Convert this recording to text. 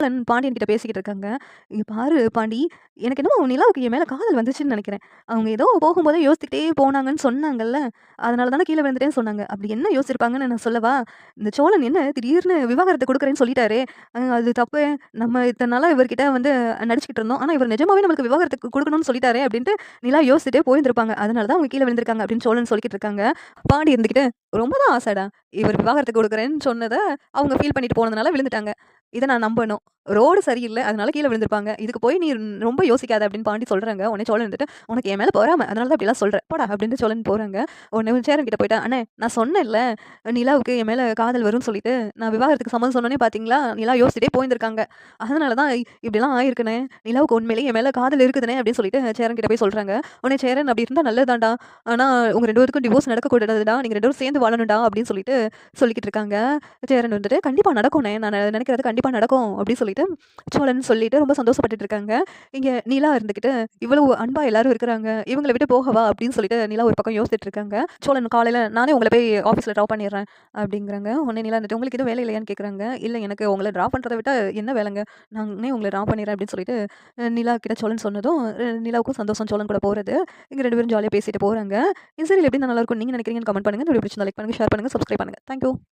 சோழன் பாண்டியன் கிட்ட பேசிக்கிட்டு இருக்காங்க. இங்கே பாரு பாண்டி, எனக்கு என்னமோ நிலாவுக்கு என் மேலே காதல் வந்துச்சுன்னு நினைக்கிறேன் அவங்க ஏதோ போகும்போதே யோசிச்சுக்கிட்டே போனாங்கன்னு சொன்னாங்கல்ல, அதனால தானே கீழே விழுந்துட்டேன்னு சொன்னாங்க. அப்படி என்ன யோசிச்சிருப்பாங்கன்னு நான் சொல்லவா? இந்த சோழன் என்ன திடீர்னு விவாகரத்தை கொடுக்குறேன்னு சொல்லிட்டாரு அது தப்பு. நம்ம இத்தனை நாளாக இவர்கிட்ட வந்து நடிச்சுக்கிட்டு இருந்தோம். ஆனால் இவர் நிஜமாவே நம்மளுக்கு விவாகரத்தை கொடுக்கணும்னு சொல்லிட்டாரு அப்படின்ட்டு நிலா யோசிச்சுட்டே போயிருந்திருப்பாங்க. அதனால தான் அவங்க கீழே விழுந்திருக்காங்க அப்படின்னு சோழன் சொல்லிக்கிட்டு இருக்காங்க. பாண்டி இருந்துக்கிட்டு "ரொம்ப தான் ஆசைடா. இவர் விவாகரத்து கொடுக்குறேன்னு சொன்னதை அவங்க ஃபீல் பண்ணிட்டு போனதுனால விழுந்துட்டாங்க. இத நான் நம்பணும். ரோடு சரியில்லை அதனால கீழே விழுந்திருப்பாங்க. இதுக்கு போய் நீ ரொம்ப யோசிக்காத" அப்படின்னு பாண்டி சொல்கிறாங்க உடனே சோழன் இருந்துட்டு, "உனக்கு என் மேலே பொறாம. அதனால தான் அப்படிலாம் சொல்கிறேன் போடா" அப்படின்ட்டு சோழன் போகிறாங்க உடனே சேரன் கிட்ட போயிட்டா "அண்ணே நான் சொன்னேன்ல, நிலாவுக்கு என் மேலே காதல் வரும்னு சொல்லிட்டு. நான் விவாகரத்துக்கு சம்மந்தம் சொன்னோன்னே பார்த்தீங்களா, நிலா யோசிச்சுட்டே போயிருந்திருக்காங்க. அதனால தான் இப்படிலாம் ஆயிருக்கனே நிலாவுக்கு உண்மையிலேயே என் மேலே காதல் இருக்குதுனே அப்படின்னு சொல்லிட்டு சேரன் கிட்ட போய் சொல்கிறாங்க உடனே சேரன், "அப்படி இருந்தால் நல்லதாண்டா ஆனால் உங்கள் ரெண்டு பேருக்கும் டிவோர்ஸ் நடக்கக்கூடாதுடா. நீங்கள் ரெண்டு பேரும் சேர்ந்து வாழணும்டா" அப்படின்னு சொல்லிட்டு சொல்லிக்கிட்டு இருக்காங்க. சேரன் வந்துட்டு, கண்டிப்பாக நடக்கும்னே நான் நினைக்கிறது கண்டிப்பாக நடக்கும்" அப்படின்னு சொல்லிட்டு சோழன் சொல்லிட்டு ரொம்ப சந்தோஷப்பட்டுட்டு இருக்காங்க. இங்கே நிலா இருந்துக்கிட்டு "இவ்வளவு அன்பா எல்லாரும் இருக்கிறாங்க. இவங்கள விட்டு போகவா?" அப்படின்னு சொல்லிட்டு நிலா ஒரு பக்கம் யோசிச்சுட்டு இருக்காங்க. சோழன் காலையில் "நானே உங்களை போய் ஆஃபீஸில் ட்ராப் பண்ணிடுறேன்" அப்படிங்கிறாங்க. உடனே நிலா வந்துட்டு, "உங்களுக்கு எதுவும் வேலை இல்லையான்னு?" கேட்குறாங்க. இல்லை எனக்கு உங்களை ட்ராப் பண்ணுறதை விட என்ன வேலைங்க? நானே உங்களை ட்ராப் பண்ணிடுறேன்" அப்படின்னு சொல்லிட்டு நிலா கிட்ட சோழன் சொன்னதும், நிலாவுக்கும் சந்தோஷம் சோழன் கூட போகிறது இங்கே ரெண்டு பேரும் ஜாலியாக பேசிட்டு போகிறாங்க இந்த சீரியல் எப்படி இருக்கும் நீங்க நினைக்கிறீங்கன்னு கமெண்ட் பண்ணுங்க. வீடியோ பிடிச்சிருந்தா லைக் பண்ணுங்கள் ஷேர் பண்ணுங்கள் சப்ஸ்கிரைப் பண்ணுங்க. Thank you.